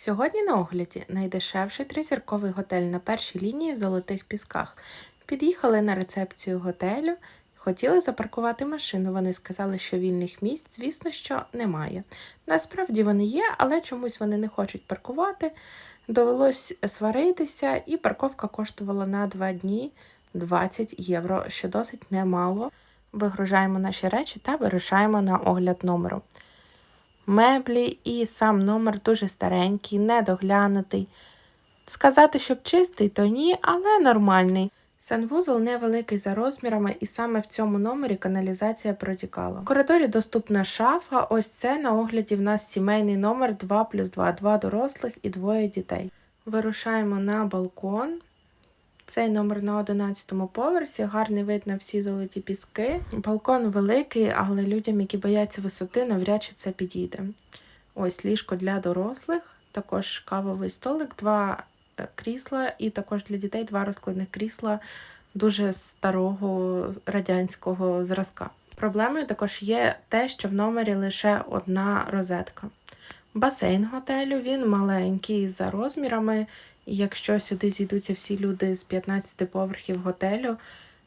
Сьогодні на огляді найдешевший тризірковий готель на першій лінії в Золотих Пісках. Під'їхали на рецепцію готелю, хотіли запаркувати машину. Вони сказали, що вільних місць, звісно, що немає. Насправді вони є, але чомусь вони не хочуть паркувати. Довелось сваритися, і парковка коштувала на 2 дні 20 євро, що досить немало. Вигружаємо наші речі та вирушаємо на огляд номеру. Меблі і сам номер дуже старенький, недоглянутий. Сказати, щоб чистий, то ні, але нормальний. Санвузол невеликий за розмірами, і саме в цьому номері каналізація протікала. В коридорі доступна шафа. Ось це на огляді в нас сімейний номер 2 плюс 2, два дорослих і двоє дітей. Вирушаємо на балкон. Цей номер на 11-му поверсі, гарний вид на всі золоті піски. Балкон великий, але людям, які бояться висоти, навряд чи це підійде. Ось ліжко для дорослих, також кавовий столик, два е, крісла, і також для дітей два розкладних крісла дуже старого радянського зразка. Проблемою також є те, що в номері лише одна розетка. Басейн готелю він маленький за розмірами. І якщо сюди зійдуться всі люди з 15 поверхів готелю,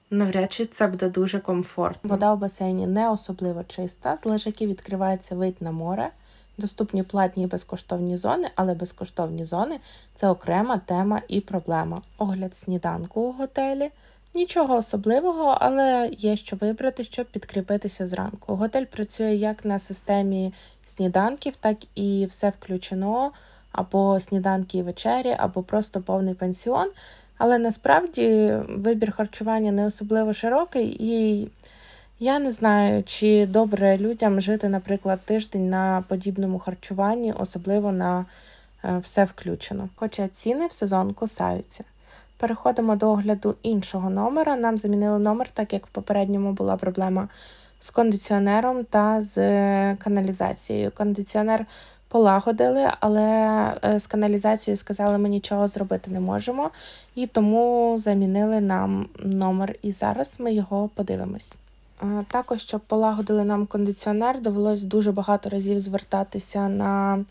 навряд чи це буде дуже комфортно. Вода в басейні не особливо чиста, з лежаків відкривається вид на море. Доступні платні і безкоштовні зони, але безкоштовні зони це окрема тема і проблема. Огляд сніданку у готелі. Нічого особливого, але є що вибрати, щоб підкріпитися зранку. Готель працює як на системі сніданків, так і все включено, або сніданки і вечері, або просто повний пансіон. Але насправді вибір харчування не особливо широкий, і я не знаю, чи добре людям жити, наприклад, тиждень на подібному харчуванні, особливо на е, все включено. Хоча ціни в сезон кусаються. Переходимо до огляду іншого номера. Нам замінили номер, так як в попередньому була проблема з кондиціонером та з каналізацією. Кондиціонер полагодили, але е, з каналізацією сказали, ми нічого зробити не можемо, і тому замінили нам номер. І зараз ми його подивимось. Е, Також, щоб полагодили нам кондиціонер, довелось дуже багато разів звертатися на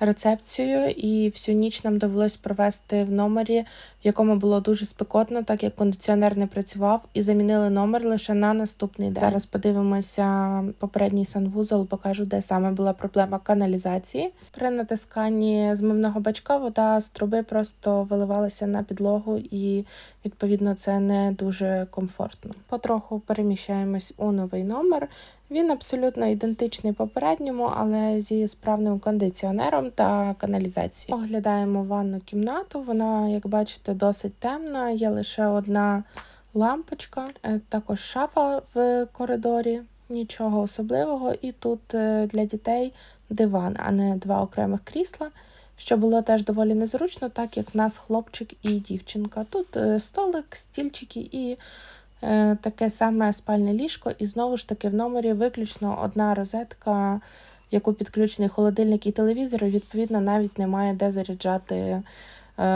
рецепцію, і всю ніч нам довелось провести в номері, в якому було дуже спекотно, так як кондиціонер не працював, і замінили номер лише на наступний день. Зараз подивимося попередній санвузол, покажу, де саме була проблема каналізації. При натисканні змивного бачка вода з труби просто виливалася на підлогу, і відповідно це не дуже комфортно. Потроху переміщаємось у новий номер. Він абсолютно ідентичний попередньому, але зі справним кондиціонером та каналізацією. Оглядаємо ванну кімнату. Вона, як бачите, досить темна. Є лише одна лампочка, Е, також шафа в коридорі, нічого особливого. І тут е, для дітей диван, а не два окремих крісла. Що було теж доволі незручно, так як в нас хлопчик і дівчинка. Тут е, столик, стільчики і таке саме спальне ліжко. І знову ж таки в номері виключно одна розетка, в яку підключений холодильник і телевізор. і, Відповідно, навіть немає де заряджати е,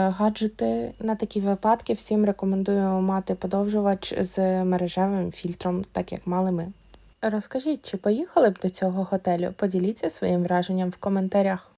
гаджети. На такі випадки всім рекомендую мати подовжувач з мережевим фільтром, так як мали ми. Розкажіть, чи поїхали б до цього готелю? Поділіться своїм враженням в коментарях.